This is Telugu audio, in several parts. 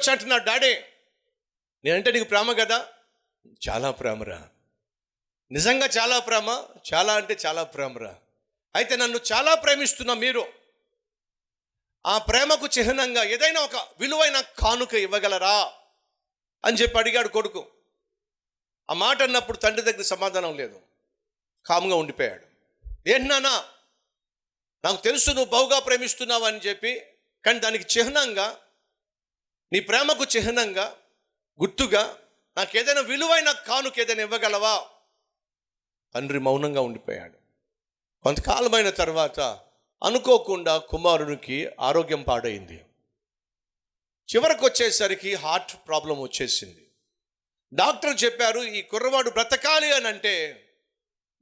వచ్చి అంటున్నాడు డాడీ నేనంటే నీకు ప్రేమ కదా? చాలా ప్రేమరా. నిజంగా చాలా ప్రేమ? చాలా అంటే చాలా ప్రేమరా. అయితే నన్ను చాలా ప్రేమిస్తున్న మీరు ఆ ప్రేమకు చిహ్నంగా ఏదైనా ఒక విలువైన కానుక ఇవ్వగలరా? అని చెప్పి అడిగాడు కొడుకు. ఆ మాట అన్నప్పుడు తండ్రి దగ్గర సమాధానం లేదు. కామ్గా ఉండిపోయాడు. ఏంటన్నా నాకు తెలుసు నువ్వు బహుగా ప్రేమిస్తున్నావు అని చెప్పి కానీ దానికి చిహ్నంగా నీ ప్రేమకు చిహ్నంగా గుర్తుగా నాకు ఏదైనా విలువైన కానుక ఏదైనా ఇవ్వగలవా? తండ్రి మౌనంగా ఉండిపోయాడు. కొంతకాలమైన తర్వాత అనుకోకుండా కుమారునికి ఆరోగ్యం పాడైంది. చివరికి వచ్చేసరికి హార్ట్ ప్రాబ్లం వచ్చేసింది. డాక్టర్ చెప్పారు ఈ కుర్రవాడు బ్రతకాలి అని అంటే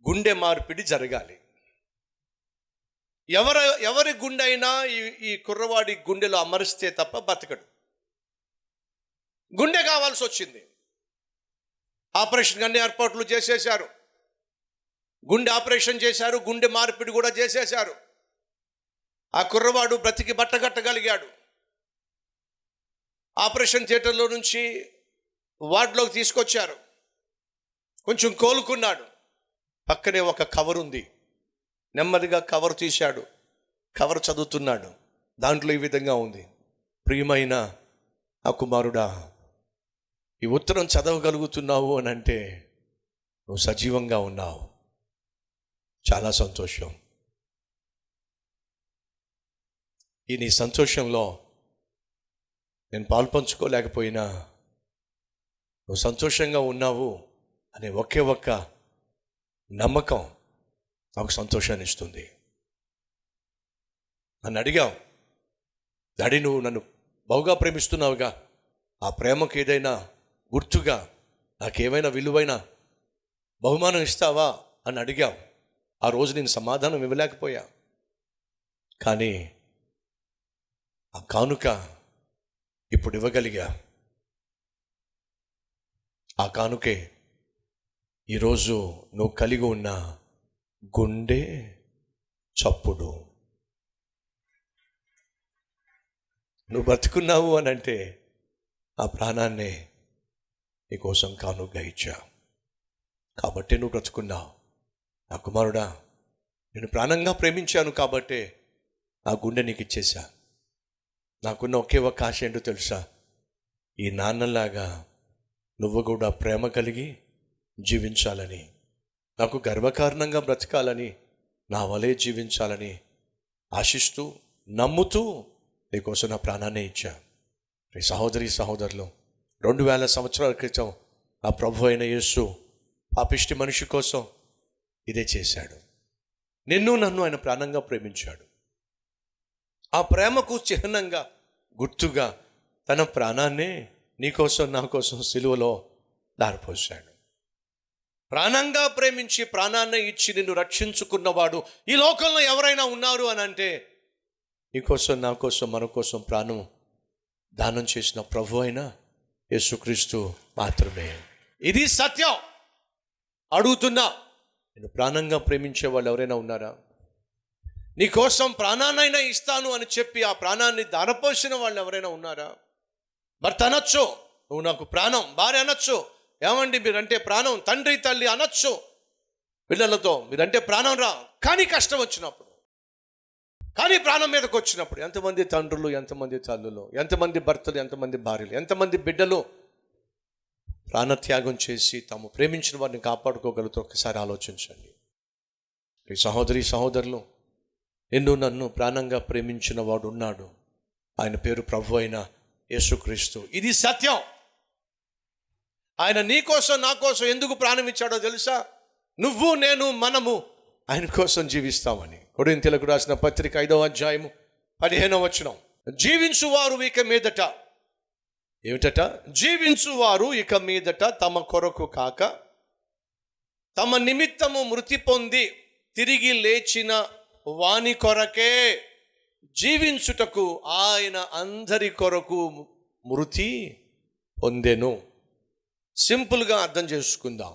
గుండె మార్పిడి జరగాలి. ఎవరు ఎవరి గుండె అయినా ఈ ఈ కుర్రవాడి గుండెలో అమరిస్తే తప్ప బతకడు. గుండె కావాల్సి వచ్చింది. ఆపరేషన్ అన్ని ఏర్పాట్లు చేసేశారు. గుండె ఆపరేషన్ చేశారు గుండె మార్పిడి కూడా చేసేశారు. ఆ కుర్రవాడు బ్రతికి బట్టగట్టగలిగాడు ఆపరేషన్ థియేటర్లో నుంచి వార్డులోకి తీసుకొచ్చారు. కొంచెం కోలుకున్నాడు. పక్కనే ఒక కవర్ ఉంది. నెమ్మదిగా కవర్ తీశాడు. కవర్ చదువుతున్నాడు. దాంట్లో ఈ విధంగా ఉంది. ప్రియమైన ఆ కుమారుడా ఈ ఉత్తరం చదవగలుగుతున్నావు అని అంటే నువ్వు సజీవంగా ఉన్నావు. చాలా సంతోషం. ఈ నీ సంతోషంలో నేను పాల్పంచుకోలేకపోయినా నువ్వు సంతోషంగా ఉన్నావు అనే ఒకే ఒక్క నమ్మకం నాకు సంతోషాన్ని ఇస్తుంది. నన్ను అడిగావు డాడీ నువ్వు నన్ను బహుగా ప్రేమిస్తున్నావుగా. ఆ ప్రేమకు ఏదైనా గుర్తుగా నాకేమైనా విలువైన బహుమానం ఇస్తావా? అని అడిగావు. ఆ రోజు నేను సమాధానం ఇవ్వలేకపోయా. కానీ ఆ కానుక ఇప్పుడు ఇవ్వగలిగా. ఆ కానుకే ఈరోజు నువ్వు కలిగి ఉన్న గుండె చప్పుడు. నువ్వు బ్రతుకున్నావు అని అంటే ఆ ప్రాణాన్నే నీకోసం కానుగా ఇచ్చా కాబట్టి నువ్వు బ్రతుకున్నావు నా కుమారుడా నేను ప్రాణంగా ప్రేమించాను కాబట్టే నా గుండె నీకు ఇచ్చేశా నాకున్న ఒకే ఒక్క ఆశ ఏంటో తెలుసా? ఈ నాన్నలాగా నువ్వు కూడా ప్రేమ కలిగి జీవించాలని నాకు గర్వకారణంగా బ్రతకాలని నా వలే జీవించాలని ఆశిస్తూ నమ్ముతూ నీకోసం నా ప్రాణాన్ని ఇచ్చా. ఈ సహోదరి సహోదరులు రెండు వేల సంవత్సరాల క్రితం ఆ ప్రభు అయిన యేసు పాపిష్టి మనిషి కోసం ఇదే చేశాడు. నిన్ను నన్ను ఆయన ప్రాణంగా ప్రేమించాడు. ఆ ప్రేమకు చిహ్నంగా గుర్తుగా తన ప్రాణాన్నే నీకోసం నా కోసం సిలువలో దారిపోశాడు. ప్రాణంగా ప్రేమించి ప్రాణాన్ని ఇచ్చి నిన్ను రక్షించుకున్నవాడు ఈ లోకంలో ఎవరైనా ఉన్నారు అని అంటే నీకోసం నా కోసం మన కోసం ప్రాణం దానం చేసిన ప్రభు అయినా యేసుక్రీస్తు మాత్రమే. ఇది సత్యం. అడుగుతున్నా. నేను ప్రాణంగా ప్రేమించే వాళ్ళు ఎవరైనా ఉన్నారా? నీ కోసం ప్రాణాన్నైనా ఇస్తాను అని చెప్పి ఆ ప్రాణాన్ని దారపోసిన వాళ్ళు ఎవరైనా ఉన్నారా? భర్త అనొచ్చు. నువ్వు నాకు ప్రాణం. భార్య అనొచ్చు. ఏమండి మీరంటే ప్రాణం? తండ్రి తల్లి అనొచ్చు. పిల్లలతో మీరంటే ప్రాణం రా. కానీ కష్టం వచ్చినప్పుడు. కానీ ప్రాణం మీదకి వచ్చినప్పుడు ఎంతమంది తండ్రులు ఎంతమంది తల్లులు ఎంతమంది భర్తలు ఎంతమంది భార్యలు ఎంతమంది బిడ్డలు ప్రాణత్యాగం చేసి తాము ప్రేమించిన వారిని కాపాడుకోగలుగుతూ ఒకసారి ఆలోచించండి. ఈ సహోదరి సహోదరులు నిన్ను నన్ను ప్రాణంగా ప్రేమించిన వాడు ఉన్నాడు. ఆయన పేరు ప్రభు అయిన యేసుక్రీస్తు. ఇది సత్యం. ఆయన నీ కోసం నా కోసం ఎందుకు ప్రాణం ఇచ్చాడో తెలుసా? నువ్వు నేను మనము ఆయన కోసం జీవిస్తామని. కొడింతలకు రాసిన పత్రిక ఐదవ అధ్యాయము పదిహేనవ వచనం. జీవించువారు ఇక మీదట. ఏమిటట? జీవించువారు ఇక మీదట తమ కొరకు కాక తమ నిమిత్తము మృతి పొంది తిరిగి లేచిన వాని కొరకే జీవించుటకు ఆయన అందరి కొరకు మృతి పొందెను. సింపుల్గా అర్థం చేసుకుందాం.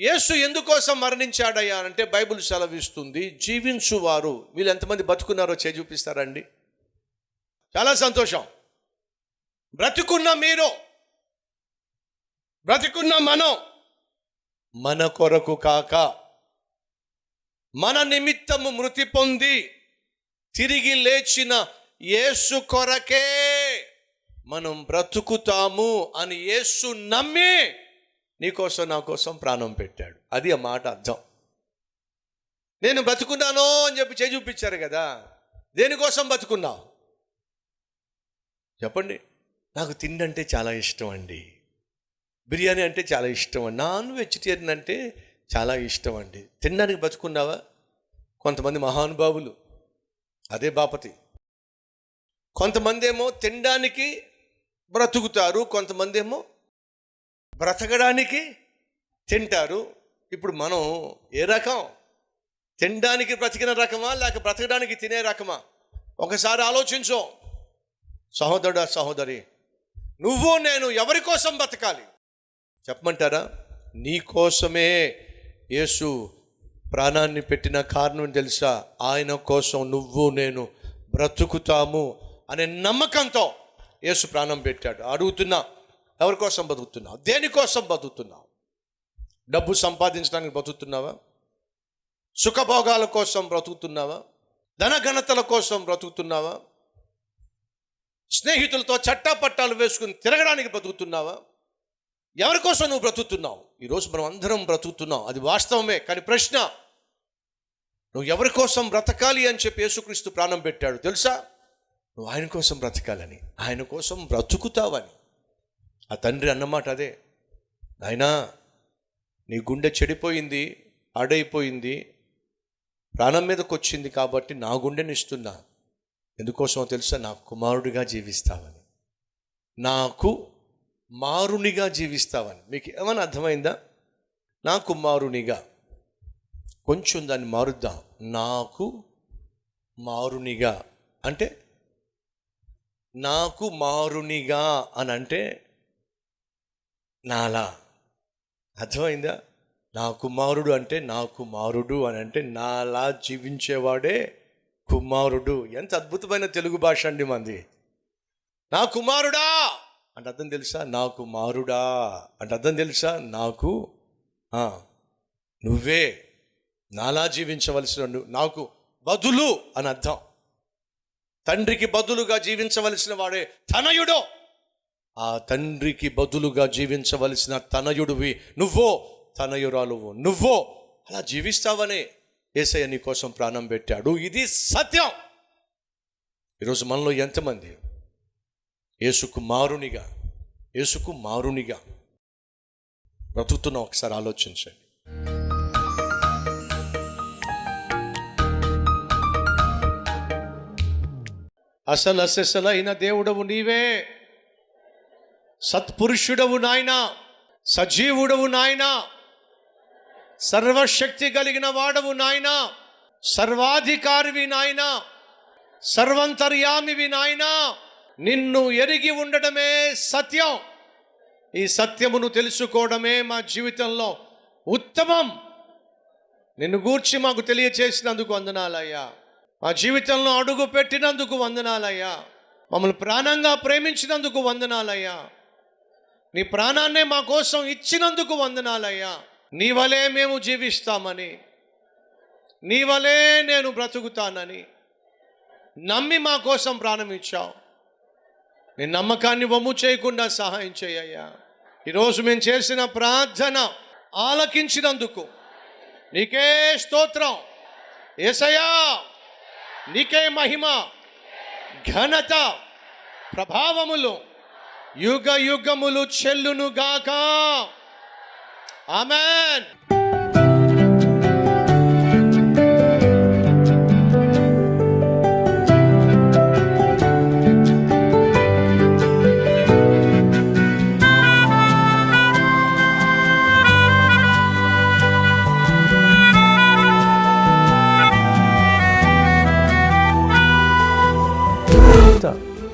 యేసు ఎందుకోసం మరణించాడయ్యా అంటే బైబిల్ సెలవిస్తుంది జీవించువారు. వీళ్ళు ఎంతమంది బతుకున్నారో చే చూపిస్తారండి. చాలా సంతోషం. బ్రతుకున్న మీరు బ్రతికున్న మనం మన కొరకు కాక మన నిమిత్తము మృతి పొంది తిరిగి లేచిన యేసు కొరకే మనం బ్రతుకుతాము అని యేసు నమ్మి నీకోసం నా కోసం ప్రాణం పెట్టాడు. అది ఆ మాట అర్థం. నేను బతుకున్నాను అని చెప్పి చేయి చూపించారు కదా. దేనికోసం బతుకున్నావు చెప్పండి. నాకు తిండి అంటే చాలా ఇష్టం అండి. బిర్యానీ అంటే చాలా ఇష్టం అండి. నాన్ వెజిటేరియన్ అంటే చాలా ఇష్టం అండి. తినడానికి బతుకున్నావా కొంతమంది మహానుభావులు. అదే బాపతి. కొంతమంది ఏమో తినడానికి బ్రతుకుతారు. కొంతమంది ఏమో బ్రతకడానికి తింటారు. ఇప్పుడు మనం ఏ రకం? తినడానికి బ్రతికిన రకమా? లేక బ్రతకడానికి తినే రకమా? ఒకసారి ఆలోచించు. సహోదరుడా సహోదరి నువ్వు నేను ఎవరి కోసం బ్రతకాలి? చెప్పమంటారా? నీ కోసమే యేసు ప్రాణాన్ని పెట్టిన కారణం తెలుసా? ఆయన కోసం నువ్వు నేను బ్రతుకుతాము అనే నమ్మకంతో యేసు ప్రాణం పెట్టాడు. అడుగుతున్నా. ఎవరి కోసం బతుకుతున్నావు? దేనికోసం బతుకుతున్నావు? డబ్బు సంపాదించడానికి బతుకుతున్నావా? సుఖభోగాల కోసం బ్రతుకుతున్నావా? ధనఘనతల కోసం బ్రతుకుతున్నావా? స్నేహితులతో చట్టాపట్టాలు వేసుకుని తిరగడానికి బ్రతుకుతున్నావా ఎవరి కోసం నువ్వు బ్రతుకుతున్నావు? ఈరోజు మనం అందరం బ్రతుకుతున్నాం. అది వాస్తవమే కానీ ప్రశ్న నువ్వు ఎవరి కోసం బ్రతకాలి అని చెప్పి యేసుక్రీస్తు ప్రాణం పెట్టాడు తెలుసా? నువ్వు ఆయన కోసం బ్రతకాలని ఆయన కోసం బ్రతుకుతావని. ఆ తండ్రి అన్నమాట అదే. నాయనా నీ గుండె చెడిపోయింది అడైపోయింది ప్రాణం మీదకి వచ్చింది కాబట్టి నా గుండెని ఇస్తున్నా. ఎందుకోసమో తెలుసా? నా కుమారుడిగా జీవిస్తావని. నాకు మారునిగా జీవిస్తావని. మీకు ఏమైనా అర్థమైందా? నా కుమారునిగా. కొంచెం దాన్ని మారుద్దాం. నాకు మారునిగా. అంటే నాకు మారునిగా అని అంటే నాలా. అర్థమైందా? నా కుమారుడు అంటే నా కుమారుడు అని అంటే నాలా జీవించేవాడే కుమారుడు. ఎంత అద్భుతమైన తెలుగు భాష అండి మంది. నా కుమారుడా! అంటే అర్థం తెలుసా? నా కుమారుడా! అంటే అర్థం తెలుసా? నాకు నువ్వే నాలా జీవించవలసిన నాకు బదులు అని అర్థం. తండ్రికి బదులుగా జీవించవలసిన వాడే తనయుడు. ఆ తండ్రికి బదులుగా జీవించవలసిన తనయుడివి నువ్వో తనయురాలువు నువ్వో అలా జీవిస్తావనే ఏసయ్య నీ కోసం ప్రాణం పెట్టాడు. ఇది సత్యం. ఈరోజు మనలో ఎంతమంది యేసుకు మారునిగా యేసుకు మారునిగా బ్రతుకుతున్నాం? ఒకసారి ఆలోచించండి. అసలు అసెసలైన దేవుడవు నీవే. సత్పురుషుడవు నాయన సజీవుడవు నాయన సర్వశక్తి కలిగిన వాడవు నాయన సర్వాధికారివి నాయన సర్వంతర్యామివి నాయన నిన్ను ఎరిగి ఉండడమే సత్యం. ఈ సత్యమును తెలుసుకోవడమే మా జీవితంలో ఉత్తమం. నిన్ను గూర్చి మాకు తెలియచేసినందుకు వందనాలయ్యా. మా జీవితంలో అడుగు పెట్టినందుకు వందనాలయ్యా. మమ్మల్ని ప్రాణంగా ప్రేమించినందుకు వందనాలయ్యా. నీ ప్రాణాన్నే మా కోసం ఇచ్చినందుకు వందనాలయ్యా. నీ వలే మేము జీవిస్తామని. నీ వలే నేను బ్రతుకుతానని. నమ్మి మా కోసం ప్రాణం ఇచ్చావు. నీ నమ్మకాన్ని వమ్ము చేయకుండా సహాయం చేయయ్యా. ఈరోజు మేము చేసిన ప్రార్థన ఆలకించినందుకు నీకే స్తోత్రం. ఏసయ్యా నీకే మహిమ ఘనత ప్రభావములు. యుగ యుగములు చెల్లును గాక ఆమెన్.